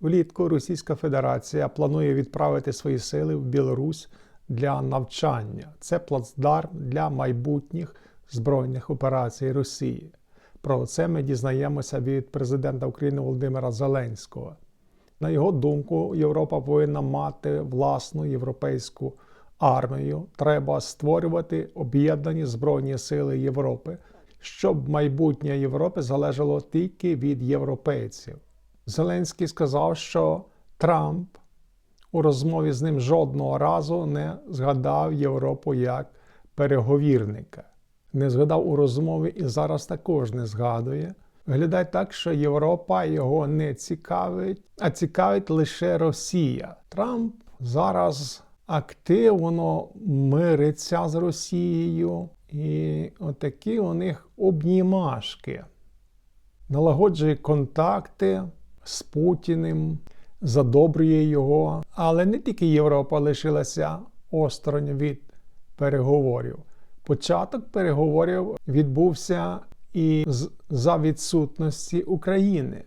Влітку Російська Федерація планує відправити свої сили в Білорусь для навчання. Це плацдарм для майбутніх збройних операцій Росії. Про це ми дізнаємося від президента України Володимира Зеленського. На його думку, Європа повинна мати власну європейську армію. Треба створювати об'єднані збройні сили Європи, щоб майбутнє Європи залежало тільки від європейців. Зеленський сказав, що Трамп у розмові з ним жодного разу не згадав Європу як переговірника. Не згадав у розмові і зараз також не згадує. Виглядає так, що Європа його не цікавить, а цікавить лише Росія. Трамп зараз активно мириться з Росією, і отакі у них обнімашки. Налагоджує контакти з Путіним, задобрює його. Але не тільки Європа лишилася осторонь від переговорів. Початок переговорів відбувся і за відсутності України.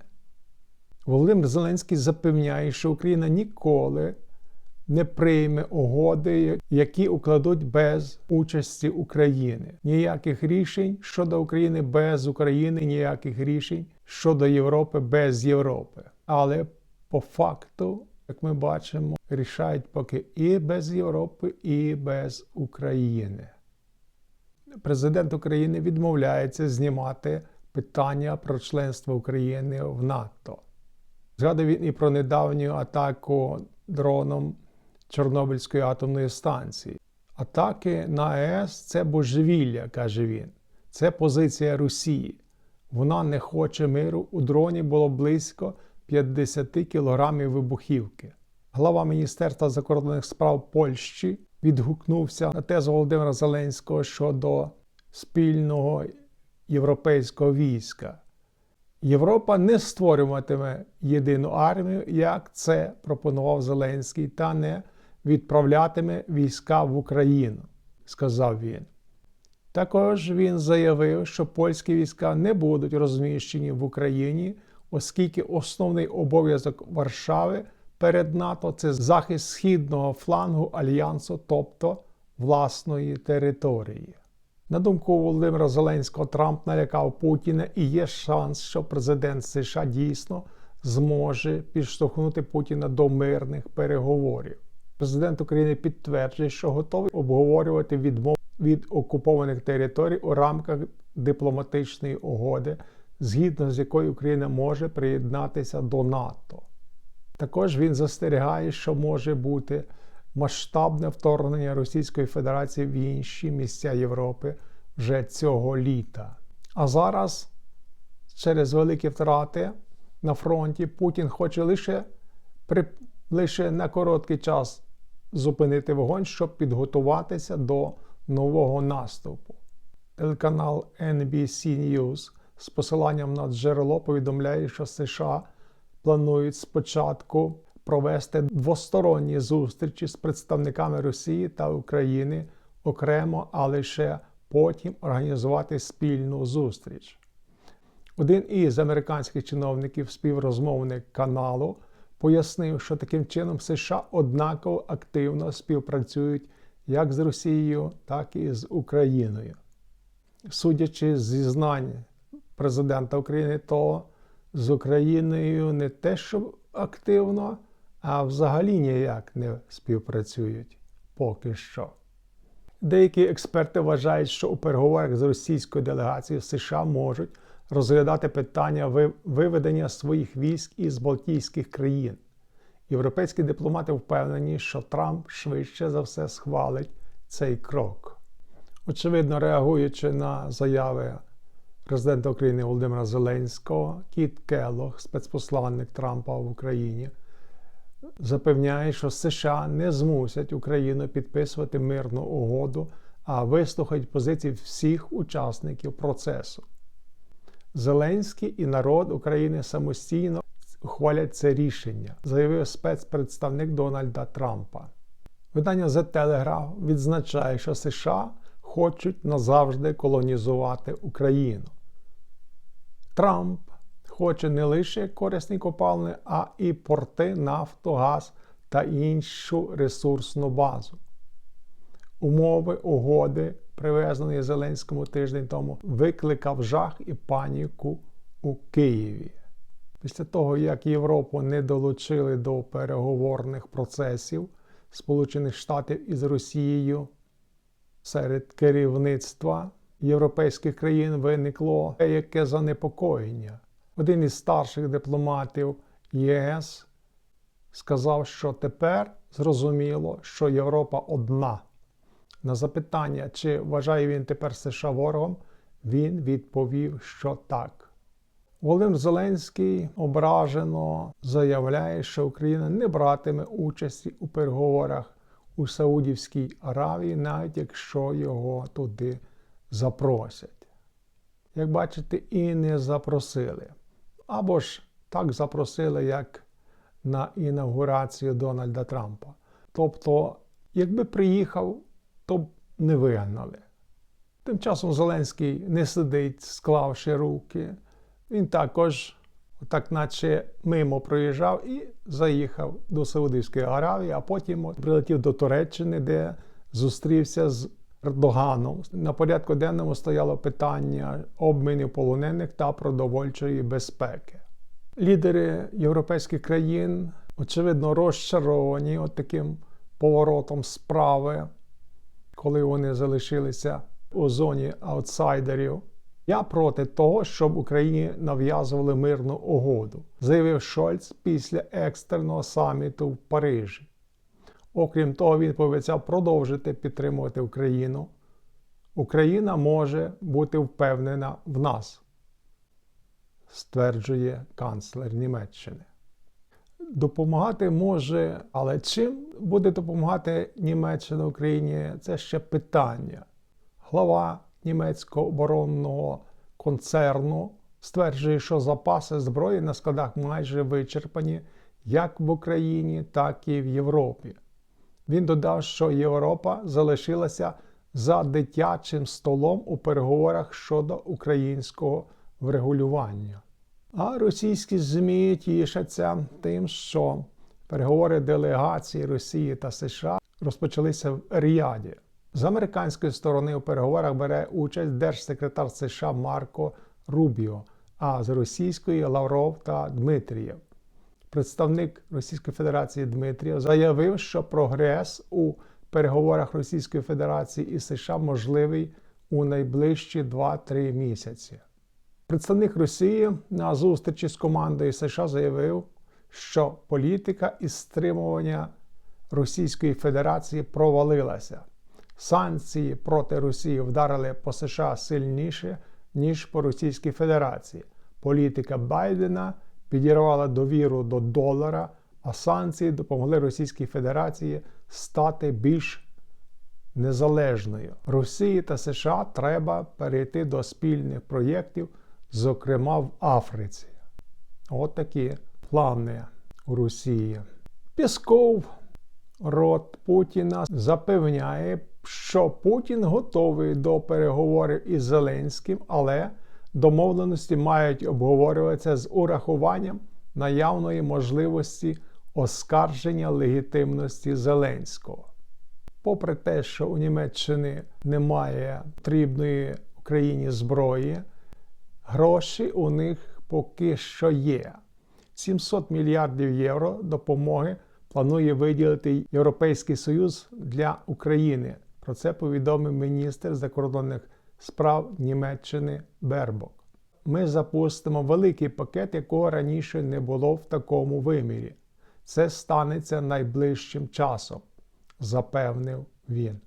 Володимир Зеленський запевняє, що Україна ніколи не прийме угоди, які укладуть без участі України. Ніяких рішень щодо України без України, ніяких рішень щодо Європи без Європи. Але по факту, як ми бачимо, рішають поки і без Європи, і без України. Президент України відмовляється знімати питання про членство України в НАТО. Згадав він і про недавню атаку дроном Чорнобильської атомної станції. Атаки на АЕС це божевілля, каже він. Це позиція Росії. Вона не хоче миру. У дроні було близько 50 кілограмів вибухівки. Глава Міністерства закордонних справ Польщі відгукнувся на тезу Володимира Зеленського щодо спільного європейського війська. Європа не створюватиме єдину армію, як це пропонував Зеленський, та не відправлятиме війська в Україну, сказав він. Також він заявив, що польські війська не будуть розміщені в Україні, оскільки основний обов'язок Варшави перед НАТО це захист східного флангу альянсу, тобто власної території. На думку Володимира Зеленського, Трамп налякав Путіна і є шанс, що президент США дійсно зможе підштовхнути Путіна до мирних переговорів. Президент України підтверджує, що готовий обговорювати відмову від окупованих територій у рамках дипломатичної угоди, згідно з якою Україна може приєднатися до НАТО. Також він застерігає, що може бути масштабне вторгнення Російської Федерації в інші місця Європи вже цього літа. А зараз, через великі втрати на фронті, Путін хоче лише, при, лише на короткий час зупинити вогонь, щоб підготуватися до нового наступу. Телеканал NBC News з посиланням на джерело повідомляє, що США планують спочатку провести двосторонні зустрічі з представниками Росії та України окремо, а лише потім організувати спільну зустріч. Один із американських чиновників, співрозмовник каналу, пояснив, що таким чином США однаково активно співпрацюють як з Росією, так і з Україною. Судячи з зізнань президента України, то з Україною не те, що активно, а взагалі ніяк не співпрацюють поки що. Деякі експерти вважають, що у переговорах з російською делегацією США можуть розглядати питання виведення своїх військ із Балтійських країн. Європейські дипломати впевнені, що Трамп швидше за все схвалить цей крок. Очевидно, реагуючи на заяви президента України Володимира Зеленського, Кіт Келлог, спецпосланник Трампа в Україні, запевняє, що США не змусять Україну підписувати мирну угоду, а вислухають позиції всіх учасників процесу. Зеленський і народ України самостійно ухвалять це рішення, заявив спецпредставник Дональда Трампа. Видання The Telegraph відзначає, що США хочуть назавжди колонізувати Україну. Трамп хоче не лише корисні копалини, а і порти, нафту, газ та іншу ресурсну базу. Умови угоди, привезеної Зеленському тиждень тому, викликав жах і паніку у Києві. Після того, як Європу не долучили до переговорних процесів Сполучених Штатів із Росією, серед керівництва європейських країн виникло деяке занепокоєння. Один із старших дипломатів ЄС сказав, що тепер зрозуміло, що Європа одна. На запитання, чи вважає він тепер США ворогом, він відповів, що так. Володимир Зеленський ображено заявляє, що Україна не братиме участі у переговорах у Саудівській Аравії, навіть якщо його туди запросять. Як бачите, і не запросили. Або ж так запросили, як на інаугурацію Дональда Трампа. Тобто, якби приїхав, то б не вигнали. Тим часом Зеленський не сидить, склавши руки. Він також, так наче мимо проїжджав і заїхав до Саудівської Аравії, а потім прилетів до Туреччини, де зустрівся з Ердоганом. На порядку денному стояло питання обмінів полонених та продовольчої безпеки. Лідери європейських країн, очевидно, розчаровані от таким поворотом справи, коли вони залишилися у зоні аутсайдерів. Я проти того, щоб Україні нав'язували мирну угоду, заявив Шольц після екстреного саміту в Парижі. Окрім того, він пообіцяв продовжити підтримувати Україну. Україна може бути впевнена в нас, стверджує канцлер Німеччини. Допомагати може, але чим буде допомагати Німеччина Україні? Це ще питання. Глава німецького оборонного концерну стверджує, що запаси зброї на складах майже вичерпані як в Україні, так і в Європі. Він додав, що Європа залишилася за дитячим столом у переговорах щодо українського врегулювання. А російські ЗМІ тішаться тим, що переговори делегації Росії та США розпочалися в Ріаді. З американської сторони у переговорах бере участь держсекретар США Марко Рубіо, а з російської Лавров та Дмитрієв. Представник Російської Федерації Дмитрієв заявив, що прогрес у переговорах Російської Федерації і США можливий у найближчі 2-3 місяці. Представник Росії на зустрічі з командою США заявив, що політика із стримування Російської Федерації провалилася. Санкції проти Росії вдарили по США сильніше, ніж по Російській Федерації. Політика Байдена підірвала довіру до долара, а санкції допомогли Російській Федерації стати більш незалежною. Росії та США треба перейти до спільних проєктів, зокрема в Африці. От такі плани у Росії. Пісков, рот Путіна запевняє, що Путін готовий до переговорів із Зеленським, але домовленості мають обговорюватися з урахуванням наявної можливості оскарження легітимності Зеленського. Попри те, що у Німеччини немає потрібної Україні зброї, гроші у них поки що є. 700 мільярдів євро допомоги планує виділити Європейський Союз для України. Про це повідомив міністр закордонних справ Німеччини Бербок. Ми запустимо великий пакет, якого раніше не було в такому вимірі. Це станеться найближчим часом, запевнив він.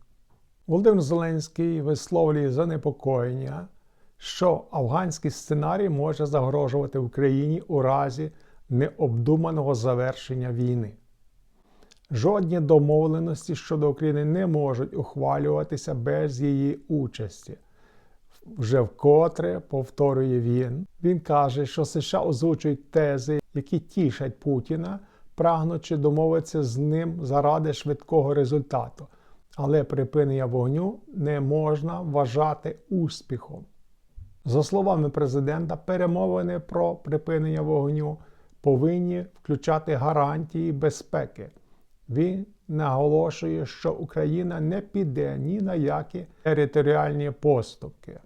Володимир Зеленський висловлює занепокоєння, що афганський сценарій може загрожувати Україні у разі необдуманого завершення війни. Жодні домовленості щодо України не можуть ухвалюватися без її участі. Вже вкотре повторює він. Він каже, що США озвучують тези, які тішать Путіна, прагнучи домовитися з ним заради швидкого результату. Але припинення вогню не можна вважати успіхом. За словами президента, перемовини про припинення вогню повинні включати гарантії безпеки. Він наголошує, що Україна не піде ні на які територіальні поступки.